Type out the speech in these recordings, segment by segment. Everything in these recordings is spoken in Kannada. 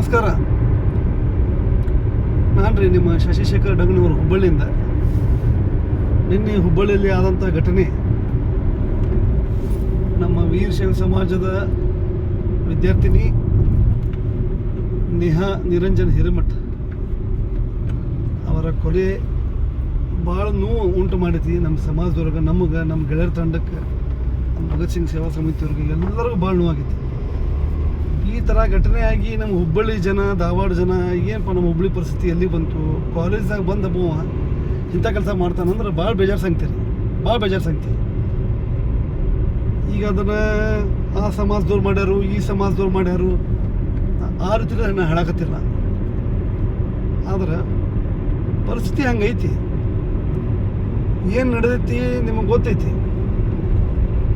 ನಮಸ್ಕಾರ. ನಾನು ರೀ ನಿಮ್ಮ ಶಶಿಶೇಖರ್ ಡಂಗನವರು ಹುಬ್ಬಳ್ಳಿಯಿಂದ. ನಿನ್ನೆ ಹುಬ್ಬಳ್ಳಿಯಲ್ಲಿ ಆದಂಥ ಘಟನೆ. ನಮ್ಮ ವೀರಶೈವ ಸಮಾಜದ ವಿದ್ಯಾರ್ಥಿನಿ ನೇಹಾ ನಿರಂಜನ್ ಹಿರೇಮಠ. ಅವರ ಕೊಲೆ ಭಾಳ ನೋವು ಉಂಟು ಮಾಡೈತಿ ನಮ್ಮ ಸಮಾಜದವ್ರಿಗೆ, ನಮಗೆ, ನಮ್ಮ ಗೆಳೆಯರ ತಂಡಕ್ಕೆ ಭಗತ್ ಸಿಂಗ್ ಸೇವಾ ಸಮಿತಿಯವ್ರಿಗೆ ಎಲ್ಲರಿಗೂ ಭಾಳ ನೋವಾಗೈತಿ ಈ ಥರ ಘಟನೆ ಆಗಿ ನಮ್ಮ ಹುಬ್ಬಳ್ಳಿ ಜನ, ಧಾರವಾಡ ಜನ ಏನಪ್ಪ ನಮ್ಮ ಹುಬ್ಬಳ್ಳಿ ಪರಿಸ್ಥಿತಿ ಎಲ್ಲಿ ಬಂತು? ಕಾಲೇಜ್ದಾಗ ಬಂದ ಅಬ್ಬವ ಇಂಥ ಕೆಲಸ ಮಾಡ್ತಾನಂದ್ರೆ ಭಾಳ ಬೇಜಾರು ಸಂಗ್ತೀರಿ ಭಾಳ ಬೇಜಾರು ಸಂಗ್ತೀರಿ ಈಗ ಅದನ್ನು ಆ ಸಮಾಜದವ್ರು ಮಾಡ್ಯಾರು, ಈ ಸಮಾಜದವ್ರು ಮಾಡ್ಯಾರು, ಆ ರೀತಿ ನಾನು ಹೇಳಕತ್ತಿಲ್ಲ. ಆದ್ರೆ ಪರಿಸ್ಥಿತಿ ಹಂಗೈತಿ. ಏನು ನಡೆದೈತಿ ನಿಮಗೆ ಗೊತ್ತೈತಿ.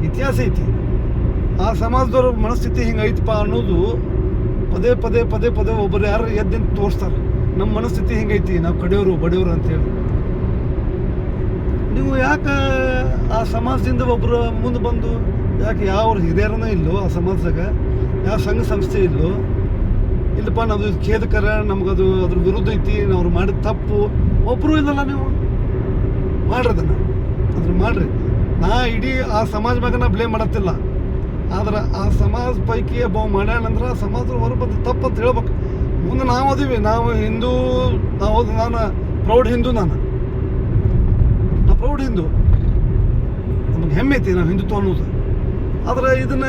ಇತಿಹಾಸ ಐತಿ. ಆ ಸಮಾಜದವ್ರ ಮನಸ್ಥಿತಿ ಹಿಂಗೈತಪ್ಪ ಅನ್ನೋದು ಪದೇ ಪದೇ ಪದೇ ಪದೇ ಒಬ್ಬರು ಯಾರು ಎದ್ದಿಂತ ತೋರಿಸ್ತಾರೆ. ನಮ್ಮ ಮನಸ್ಥಿತಿ ಹಿಂಗೈತಿ? ನಾವು ಕಡೆಯವರು ಬಡೆಯವರು ಅಂತೇಳಿ ನೀವು ಯಾಕೆ ಆ ಸಮಾಜದಿಂದ ಒಬ್ಬರು ಮುಂದೆ ಬಂದು, ಯಾಕೆ ಯಾವ ಹಿರಿಯರನ್ನ ಇಲ್ಲೋ ಆ ಸಮಾಜದಾಗ? ಯಾವ ಸಂಘ ಸಂಸ್ಥೆ ಇಲ್ಲೋ? ಇಲ್ಲಪ್ಪ ನಾವು ಇದು ಖೇದಕರ, ನಮಗದು ಅದ್ರ ವಿರುದ್ಧ ಐತಿ ನಾವು ಮಾಡಿದ ತಪ್ಪು. ಒಬ್ಬರು ಇಲ್ಲಲ್ಲ ನೀವು? ಮಾಡ್ರಿ ಅದನ್ನು. ಅದ್ರ ಮಾಡ್ರಿ. ನಾ ಇಡೀ ಆ ಸಮಾಜ ಮ್ಯಾಗ ನಾ ಬ್ಲೇಮ್ ಮಾಡತ್ತಿಲ್ಲ. ಆದ್ರೆ ಆ ಸಮಾಜ ಪೈಕಿ ಒಬ್ಬ ಮಾಡ್ಯಾನಂದ್ರೆ ಆ ಸಮಾಜದ ಹೊರ ತಪ್ಪಂತ ಹೇಳ್ಬೇಕು. ಮುಂದೆ ನಾವು ಅದೀವಿ, ನಾವು ಹಿಂದೂ, ನಾವು ನಾನು, ಪ್ರೌಢ ಹಿಂದೂ ನಾನು. ನಾ ಪ್ರೌಢ ಹಿಂದೂ. ನಮಗೆ ಹೆಮ್ಮೆ ಐತಿ ನಾವು ಹಿಂದುತ್ವ ಅನ್ನೋದು. ಆದ್ರೆ ಇದನ್ನ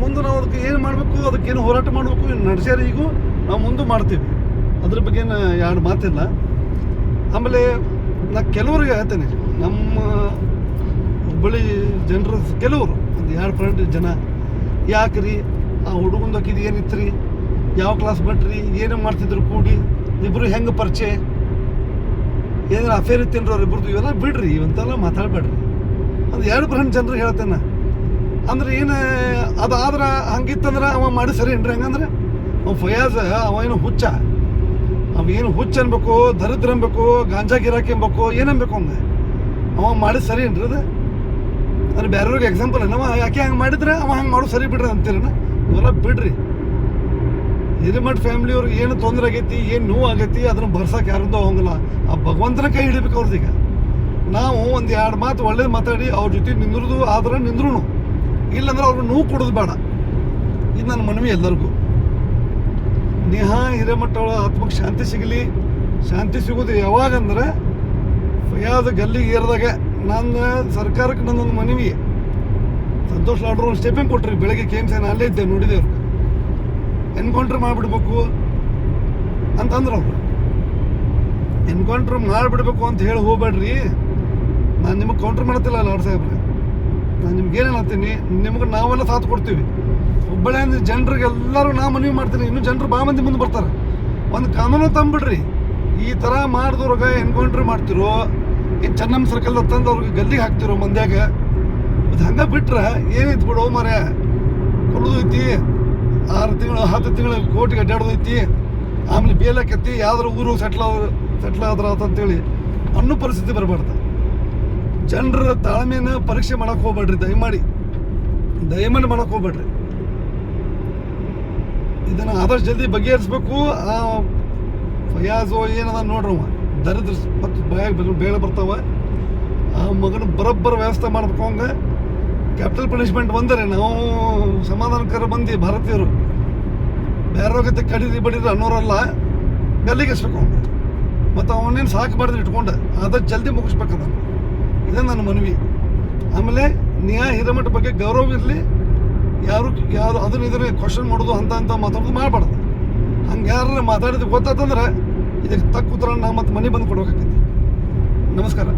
ಮುಂದೆ ನಾವು ಅದಕ್ಕೆ ಏನು ಮಾಡಬೇಕು ಅದಕ್ಕೇನು ಹೋರಾಟ ಮಾಡಬೇಕು ನಡೆಸ್ಯಾರ ಈಗೂ ನಾವು ಮುಂದೆ ಮಾಡ್ತೀವಿ. ಅದ್ರ ಬಗ್ಗೆ ಎರಡು ಮಾತಿಲ್ಲ. ಆಮೇಲೆ ನಾ ಕೆಲವ್ರಿಗೆ ಹೇಳ್ತೇನೆ, ನಮ್ಮ ಹುಬ್ಬಳ್ಳಿ ಜನರು, ಕೆಲವರು, ಒಂದು ಎರಡು ಫ್ರೆಂಡ್ ಜನ, ಯಾಕ್ರಿ? ಆ ಹುಡುಗಂದಕ್ಕಿದು ಏನಿತ್ತು ರೀ ಯಾವ ಕ್ಲಾಸ್ ಬಟ್ರಿ? ಏನು ಮಾಡ್ತಿದ್ರು ಕೂಡಿ ಇಬ್ಬರು ಹೆಂಗೆ ಪರಿಚಯ? ಏನಾರ ಅಫೇರ್ ಇತ್ತೇನ್ರಿ ಅವ್ರು ಇಬ್ಬರದು ಇವೆಲ್ಲ ಬಿಡ್ರಿ, ಇವಂತೆಲ್ಲ ಮಾತಾಡಬೇಡ್ರಿ. ಒಂದು ಎರಡು ಬ್ರಹ್ಮ ಜನರು ಹೇಳ್ತೇನೆ. ಅಂದ್ರೆ ಏನು, ಅದು ಆದ್ರೆ ಹಂಗಿತ್ತಂದ್ರೆ ಅವ ಮಾಡಿ ಸರಿ ಏನ್ರಿ? ಹಂಗಂದ್ರೆ, ಅವ ಫಯಾಜ್, ಅವ ಏನು ಹುಚ್ಚ. ಅವ ಏನು ಹುಚ್ಚ ಅನ್ಬೇಕು, ದರಿದ್ರ ಅನ್ಬೇಕು, ಗಾಂಜಾ ಗಿರಾಕಿ ಅನ್ಬೇಕು ಅವ್ನ? ಅವ ಮಾಡಿ ಸರಿ ಏನ್ರಿ ಅದು? ಅಂದ್ರೆ ಬೇರೆಯವ್ರಿಗೆ ಎಕ್ಸಾಂಪಲ್ ನಮ್ಮ ಯಾಕೆ ಹಂಗೆ ಮಾಡಿದ್ರೆ ಅವ ಹಂಗೆ ಮಾಡೋದು ಸರಿ ಬಿಡ್ರಿ ಅಂತೀರನ? ಇವೆಲ್ಲ ಬಿಡ್ರಿ. ಹಿರಿಮಠ್ ಫ್ಯಾಮಿಲಿಯವ್ರಿಗೆ ಏನು ತೊಂದರೆ ಆಗೈತಿ, ಏನು ನೋವು ಆಗೈತಿ, ಅದನ್ನ ಬರ್ಸಕ್ಕೆ ಯಾರಿಂದ ಹೋಗಲ್ಲ ಆ ಭಗವಂತನ ಕೈ ಹಿಡಿಬೇಕು ಅವ್ರದೀಗ ನಾವು ಒಂದು ಎರಡು ಮಾತು ಒಳ್ಳೇದು ಮಾತಾಡಿ, ಅವ್ರ ಜೊತೆ ನಿಂದ್ರದು ಆದ್ರೆ ನಿಂದ್ರೂ ಇಲ್ಲಂದ್ರೆ ಅವ್ರಿಗೆ ನೋವು ಕೊಡೋದು ಬೇಡ. ಇದು ನನ್ನ ಮನವಿ ಎಲ್ಲರಿಗೂ. ನೇಹಾ ಹಿರೇಮಠ ಅವಳ ಆತ್ಮಕ್ಕೆ ಶಾಂತಿ ಸಿಗಲಿ. ಶಾಂತಿ ಸಿಗೋದು ಯಾವಾಗಂದ್ರೆ, ಫಯಾದ್ ಗಲ್ಲಿಗೆ ಏರಿದಾಗ. ನನ್ನ ಸರ್ಕಾರಕ್ಕೆ ನನ್ನೊಂದು ಮನವಿ. ಸಂತೋಷ್ ಲಾಡ್ರು ಒಂದು ಸ್ಟೆಪಿಂಗ್ ಕೊಟ್ರಿ. ಬೆಳಗ್ಗೆ ಕೆ ಎಂ ಸಿ ಅಲ್ಲೇ ಇದ್ದೆ, ನೋಡಿದೆ ಎನ್ಕೌಂಟ್ರ್ ಮಾಡಿಬಿಡ್ಬೇಕು ಅಂತಂದ್ರು ಅವರು. ಎನ್ಕೌಂಟ್ರ್ ಮಾಡಿಬಿಡ್ಬೇಕು ಅಂತ ಹೇಳಿ ಹೋಗ್ಬೇಡ್ರಿ. ನಾನು ನಿಮಗೆ ಕೌಂಟ್ರ್ ಮಾಡತ್ತಿಲ್ಲ ಲಾಡ್ ಸಾಹೇಬ್ರೆ. ನಾನು ನಿಮ್ಗೆ ಏನೇನು ಹೇಳ್ತೀನಿ ನಿಮ್ಗೆ ನಾವೆಲ್ಲ ಸಾಥ್ ಕೊಡ್ತೀವಿ. ಹುಬ್ಬಳ್ಳಿ ಅಂದ್ರೆ ಜನರಿಗೆ ಎಲ್ಲರೂ ನಾ ಮನವಿ ಮಾಡ್ತೀನಿ. ಇನ್ನೂ ಜನರು ಭಾಳ ಮಂದಿ ಮುಂದೆ ಬರ್ತಾರೆ. ಒಂದು ಕಾನೂನು ತಂಬಿಡ್ರಿ ಈ ಥರ ಮಾಡಿದವ್ರಾಗ ಎನ್ಕೌಂಟ್ರ್ ಮಾಡ್ತಿರೋ ಈ ಚೆನ್ನಮ್ಮ ಸರ್ಕಲ್ ತಂದು ಅವ್ರಿಗೆ ಗಲ್ಲಿಗೆ ಹಾಕ್ತಿರೋ ಮಂದ್ಯಾಗ ಅದು ಹಂಗೆ ಬಿಟ್ರೆ ಏನೈತಿ ಬಿಡು ಮರೆ ಕೊಡೋದೈತಿ ಆರು ತಿಂಗಳು, ಹತ್ತು ತಿಂಗಳು ಕೋಟಿಗೆ ಅಡ್ಡಾಡೋದೈತಿ ಆಮೇಲೆ ಬೇಲಕ್ಕೆತ್ತಿ ಯಾವ್ದಾರು ಊರು ಸೆಟ್ಲ್ ಸೆಟ್ಲ್ ಆದ್ರ ಅಂತೇಳಿ ಅನ್ನೋ ಪರಿಸ್ಥಿತಿ ಬರಬಾರ್ದು. ಜನರ ತಾಳ್ಮೆನ ಪರೀಕ್ಷೆ ಮಾಡಕ್ಕೆ ಹೋಗ್ಬೇಡ್ರಿ, ದಯಮಾಡಿ. ದಯಮಾಡಿ ಮಾಡಕ್ಕೆ ಹೋಗ್ಬೇಡ್ರಿ. ಇದನ್ನು ಆದಷ್ಟು ಜಲ್ದಿ ಬಗೆಹರಿಸ್ಬೇಕು. ಆ ಫಯಾಜು ಏನದ ನೋಡ್ರಿ ಅವ ದರಿದ್ರ ಮತ್ತು ಬಾಯಾಗ ಬೇಳೆ ಬರ್ತಾವ. ಆ ಮಗನ ಬರೋಬ್ಬರ ವ್ಯವಸ್ಥೆ ಮಾಡ್ಬೇಕು ಅವಂಗ. ಕ್ಯಾಪಿಟಲ್ ಪನಿಷ್ಮೆಂಟ್ ಬಂದರೆ ನಾವು ಸಮಾಧಾನಕರ ಬಂದಿ ಭಾರತೀಯರು. ಬೇರೆ ಕಡಿರಿ ಬಡಿರಿ ಅನ್ನೋರಲ್ಲ ಗಲ್ಲಿಗೆಸ್ಬೇಕು ಅವನು. ಮತ್ತು ಅವನೇನು ಸಾಕು ಮಾಡಿದ್ರೆ ಇಟ್ಕೊಂಡೆ ಆದಷ್ಟು ಜಲ್ದಿ ಮುಗಿಸ್ಬೇಕದ ಇದೇ ನನ್ನ ಮನವಿ. ಆಮೇಲೆ ನ್ಯಾಯ ಹಿರೇಮಠ ಬಗ್ಗೆ ಗೌರವ ಇರಲಿ. ಯಾರು ಯಾರು ಅದನ್ನ ಇದನ್ನ ಕ್ವಶನ್ ಮಾಡೋದು, ಅಂತ ಅಂತ ಮಾತಾಡೋದು ಮಾಡಬಾರ್ದು. ಹಂಗೆ ಯಾರು ಮಾತಾಡಿದ್ರೆ ಗೊತ್ತಾತಂದ್ರೆ ಇದಕ್ಕೆ ತಕ್ಕ ಉತ್ತರ ನಾವು ಮತ್ತೆ ಮನೆ ಬಂದು ಕೊಡ್ಬೇಕಾಗ್ತೈತಿ. ನಮಸ್ಕಾರ.